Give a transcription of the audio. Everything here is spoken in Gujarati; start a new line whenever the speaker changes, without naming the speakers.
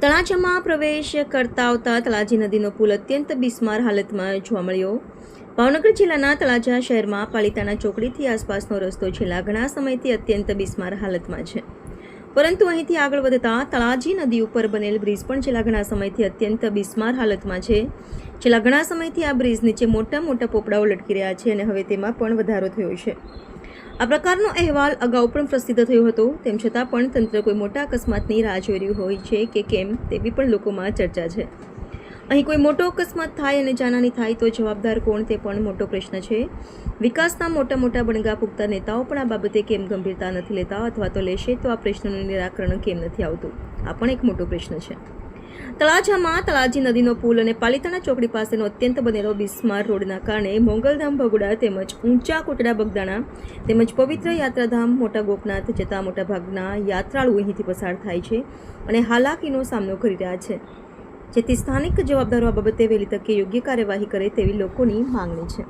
તળાજામાં પ્રવેશ કરતા આવતા તળાજી નદીનો પુલ અત્યંત બિસ્માર હાલતમાં જોવા મળ્યો. ભાવનગર જિલ્લાના તળાજા શહેરમાં પાલિતાના ચોકડીથી આસપાસનો રસ્તો છેલ્લા ઘણા સમયથી અત્યંત બિસ્માર હાલતમાં છે. પરંતુ અહીંથી આગળ વધતા તળાજી નદી ઉપર બનેલ બ્રિજ પણ છેલ્લા ઘણા સમયથી અત્યંત બિસ્માર હાલતમાં છે. છેલ્લા ઘણા સમયથી આ બ્રિજ નીચે મોટા મોટા પોપડાઓ લટકી રહ્યા છે અને હવે તેમાં પણ વધારો થયો છે. આ પ્રકારનો અહેવાલ અગાઉ પણ પ્રસિદ્ધ થયો હતો, તેમ છતાં પણ તંત્ર કોઈ મોટા અકસ્માતની રાહ જોઈ રહ્યું હોય છે કે કેમ તેવી પણ લોકોમાં ચર્ચા છે. અહીં કોઈ મોટો અકસ્માત થાય અને જાનહાની થાય તો જવાબદાર કોણ તે પણ મોટો પ્રશ્ન છે. વિકાસના મોટા મોટા બણગા પુખ્તા નેતાઓ પણ આ બાબતે કેમ ગંભીરતા નથી લેતા અથવા તો લેશે તો આ પ્રશ્નનું નિરાકરણ કેમ નથી આવતું? આ પણ એક મોટો પ્રશ્ન છે. તળાજામાં તળાજી નદીનો પુલ અને પાલિતાણા ચોકડી પાસેનો અત્યંત બનેલો બિસ્માર રોડના કારણે મોગલધામ, ભગુડા તેમજ ઊંચા કોટડા, બગદાણા તેમજ પવિત્ર યાત્રાધામ, મોટા ગોપનાથ જતા મોટાભાગના યાત્રાળુ અહીંથી પસાર થાય છે અને હાલાકીનો સામનો કરી રહ્યા છે. જેથી સ્થાનિક જવાબદારો આ બાબતે વહેલી તકે યોગ્ય કાર્યવાહી કરે તેવી લોકોની માંગણી છે.